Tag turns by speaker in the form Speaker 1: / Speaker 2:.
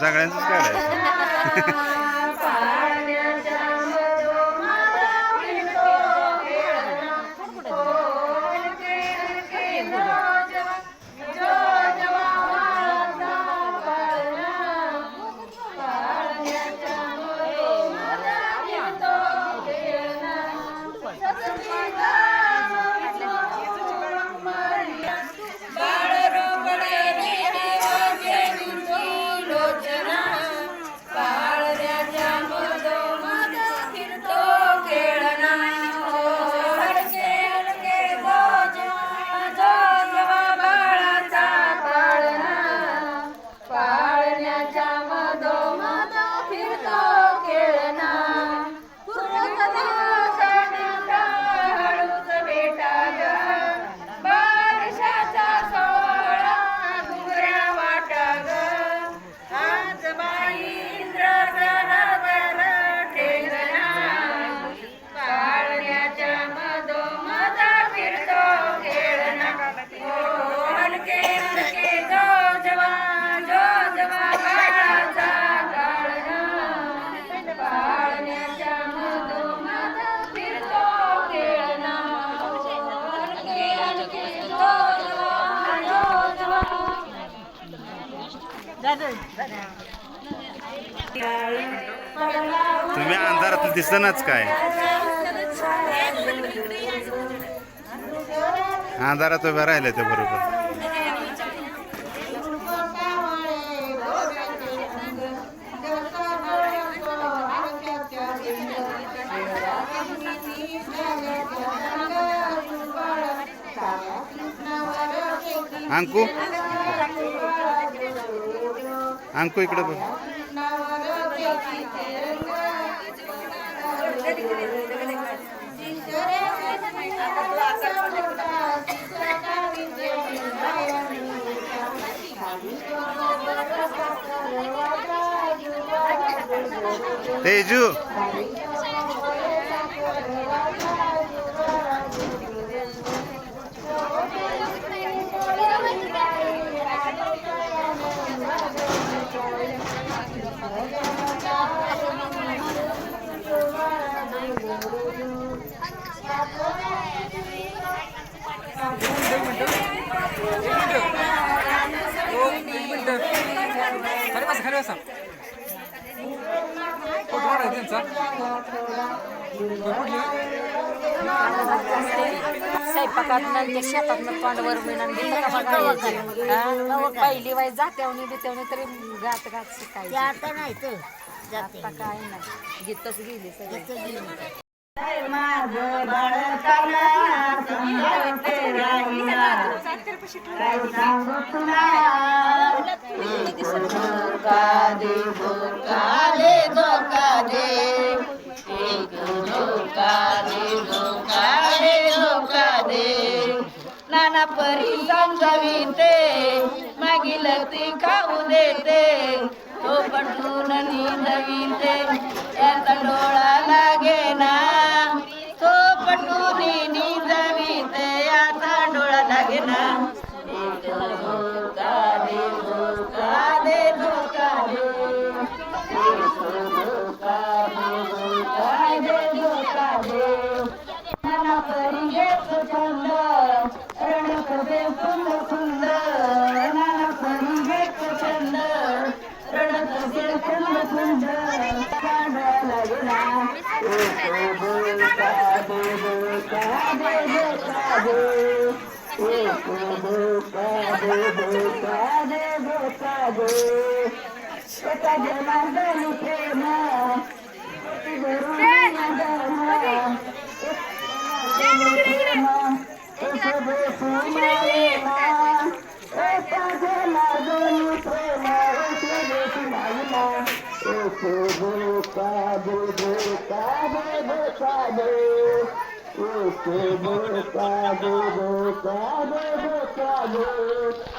Speaker 1: सगळ्यांचंच काढायचं. तुम्ही अंधारात दिसनाच काय? अंधारात उभ्या राहिल्या त्या बरोबर. अंकू? अंकू इकडे बघ. तेजू.
Speaker 2: खाली बसा फोटो काढायचा त्यांचा.
Speaker 3: स्वयंपाकात ते शेतातनं तोंडवर मिळणार पहिली वाई जात्यावनी बित्यावनी तरी गात गात शिकायची.
Speaker 4: आता नाही तर जाते.
Speaker 3: आता काय नाही. गीतच गेली सगळी.
Speaker 5: नाना परी समजाविते मागील ती खाऊ देते. तो पटून नवीन त्याचा डोळा लागे धोका दे धोका दे धोका दे धोका दे धोका दे धोका दे एका